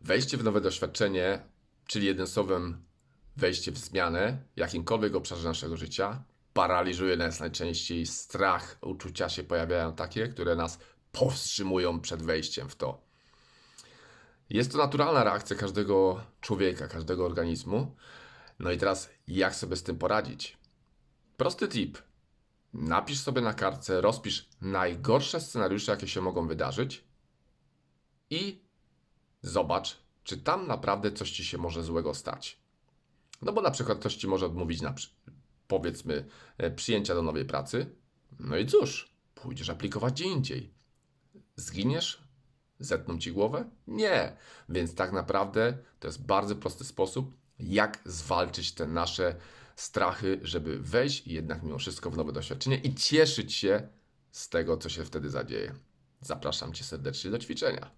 Wejście w nowe doświadczenie, czyli jednym słowem wejście w zmianę, w jakimkolwiek obszarze naszego życia, paraliżuje nas najczęściej strach, uczucia się pojawiają takie, które nas powstrzymują przed wejściem w to. Jest to naturalna reakcja każdego człowieka, każdego organizmu. No i teraz, jak sobie z tym poradzić? Prosty tip. Napisz sobie na kartce, rozpisz najgorsze scenariusze, jakie się mogą wydarzyć i zobacz, czy tam naprawdę coś ci się może złego stać. No bo na przykład ktoś ci może odmówić na powiedzmy e, przyjęcia do nowej pracy. No i cóż, pójdziesz aplikować gdzie indziej. Zginiesz? Zetną ci głowę? Nie. Więc tak naprawdę to jest bardzo prosty sposób, jak zwalczyć te nasze strachy, żeby wejść jednak mimo wszystko w nowe doświadczenie i cieszyć się z tego, co się wtedy zadzieje. Zapraszam cię serdecznie do ćwiczenia.